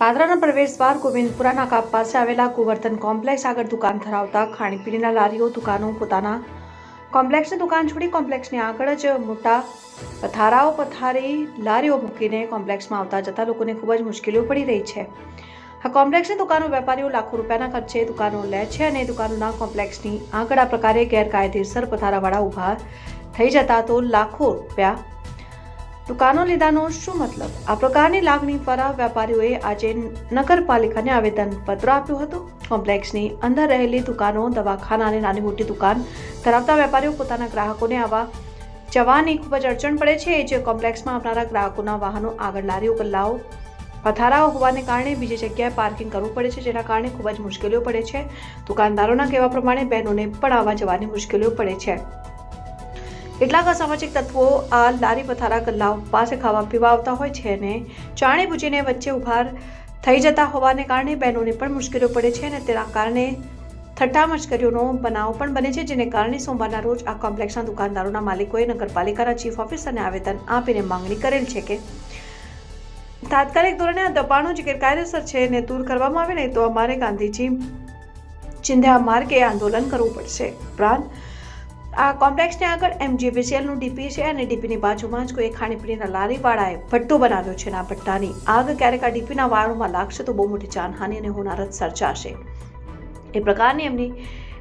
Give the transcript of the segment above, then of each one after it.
પાદરાના પ્રવેશદ્વાર ગોવિંદપુરાના કાપ પાસે આવેલા ગોવર્ધન કોમ્પ્લેક્સ આગળ દુકાન ધરાવતા ખાણીપીણીના લારીઓ દુકાનો પોતાના કોમ્પ્લેક્સની દુકાન છોડી કોમ્પ્લેક્સની આગળ જ મોટા પથારાઓ પથારી લારીઓ મૂકીને કોમ્પ્લેક્સમાં આવતા જતા લોકોને ખૂબ જ મુશ્કેલીઓ પડી રહી છે. આ કોમ્પ્લેક્સની દુકાનો વેપારીઓ લાખો રૂપિયાના ખર્ચે દુકાનો લે છે અને દુકાનોના કોમ્પ્લેક્સની આગળ આ પ્રકારે ગેરકાયદેસર પથારાવાળા ઊભા થઈ જતા તો લાખો રૂપિયા દુકાનો લીધાનો શું મતલબ? આ પ્રકારની લાગણી દ્વારા વેપારીઓએ આજે નગરપાલિકાને આવેદન પત્ર આપ્યું હતું. કોમ્પ્લેક્સની અંદર રહેલી દુકાનો દવાખાના અને નાની મોટી દુકાન ધરાવતા વેપારીઓ પોતાના ગ્રાહકોને આવા જવાની ખૂબ જ અડચણ પડે છે. જે કોમ્પ્લેક્સમાં આવનારા ગ્રાહકોના વાહનો આગળ લારીઓ, ગલ્લાઓ, પથારાઓ હોવાને કારણે બીજી જગ્યાએ પાર્કિંગ કરવું પડે છે, જેના કારણે ખૂબ જ મુશ્કેલીઓ પડે છે. દુકાનદારોના કહેવા પ્રમાણે, બહેનોને પણ આવવા જવાની મુશ્કેલીઓ પડે છે. કેટલાક અસામાજિક તત્વો આ લારી પથારા ગલ્લાઓ પાસે ખાવા પીવા આવતા હોય છે અને ચાણે બુજીને વચ્ચે ઉભાર થઈ જતા હોવાને કારણે બહેનોને પણ મુશ્કેલીઓ પડે છે અને તેના કારણે થટ્ટા મશ્કરીઓનો બનાવ પણ બને છે, જેને કારણે સોમવારના રોજ આ કોમ્પ્લેક્ષના દુકાનદારોના માલિકોએ નગરપાલિકાના ચીફ ઓફિસરને આવેદન આપીને માંગણી કરેલ છે કે તાત્કાલિક ધોરણે આ દબાણો જે ગેરકાયદેસર છે એને દૂર કરવામાં આવે નહીં તો અમારે ગાંધીજી ચિંધ્યા માર્ગે આંદોલન કરવું પડશે. ઉપરાંત આ કોમ્પ્લેક્સને આગળ એમજીબીસીએલનું ડીપી છે અને ડીપીની બાજુમાં જ કોઈ ખાણીપીણીના લારીવાળાએ ભટ્ટો બનાવ્યો છે. આ ભટ્ટાની આગ ક્યારેક આ ડીપીના વાળોમાં લાગશે તો બહુ મોટી જાનહાનિ અને હોનારત સર્જાશે. એ પ્રકારની એમની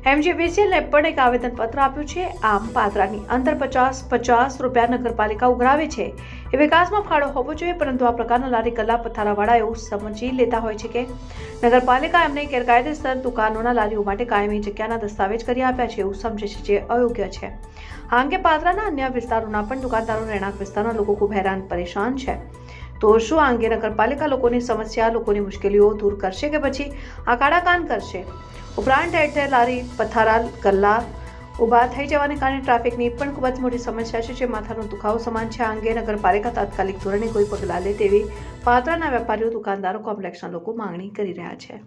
એમજીબીસીએલને પણ એક આવેદનપત્ર આપ્યું છે. આમ પાત્રાની અંદર પચાસ પચાસ રૂપિયા નગરપાલિકા ઉઘરાવે છે. એ વિકાસમાં ફાળો હોવો જોઈએ, પરંતુ આ પ્રકારના લારી કલા પથારાવાળા એવું સમજી લેતા હોય છે કે નગરપાલિકા એમને ગેરકાયદેસર દુકાનોના લારીઓ માટે કાયમી જગ્યાના દસ્તાવેજ કરી આપ્યા છે એવું સમજે છે, જે અયોગ્ય છે. આ અંગે પાદરાના અન્ય વિસ્તારોના પણ દુકાનદારો રહેણાંક વિસ્તારના લોકો ખૂબ હેરાન પરેશાન છે. તો શું આ અંગે નગરપાલિકા લોકોની સમસ્યા, લોકોની મુશ્કેલીઓ દૂર કરશે કે પછી આ કાળા કાન કરશે? ઉપરાંત ઠેર લારી, પથારા, ગલ્લા ઊભા થઈ જવાને કારણે ટ્રાફિકની પણ ખૂબ જ મોટી સમસ્યા છે, જે માથાનો દુખાવો સમાન છે. આ અંગે નગરપાલિકા તાત્કાલિક ધોરણે કોઈ પગલાં લે તેવી પાદરાના વેપારીઓ, દુકાનદારો કોમ્પ્લેક્ષના લોકો માંગણી કરી રહ્યા છે.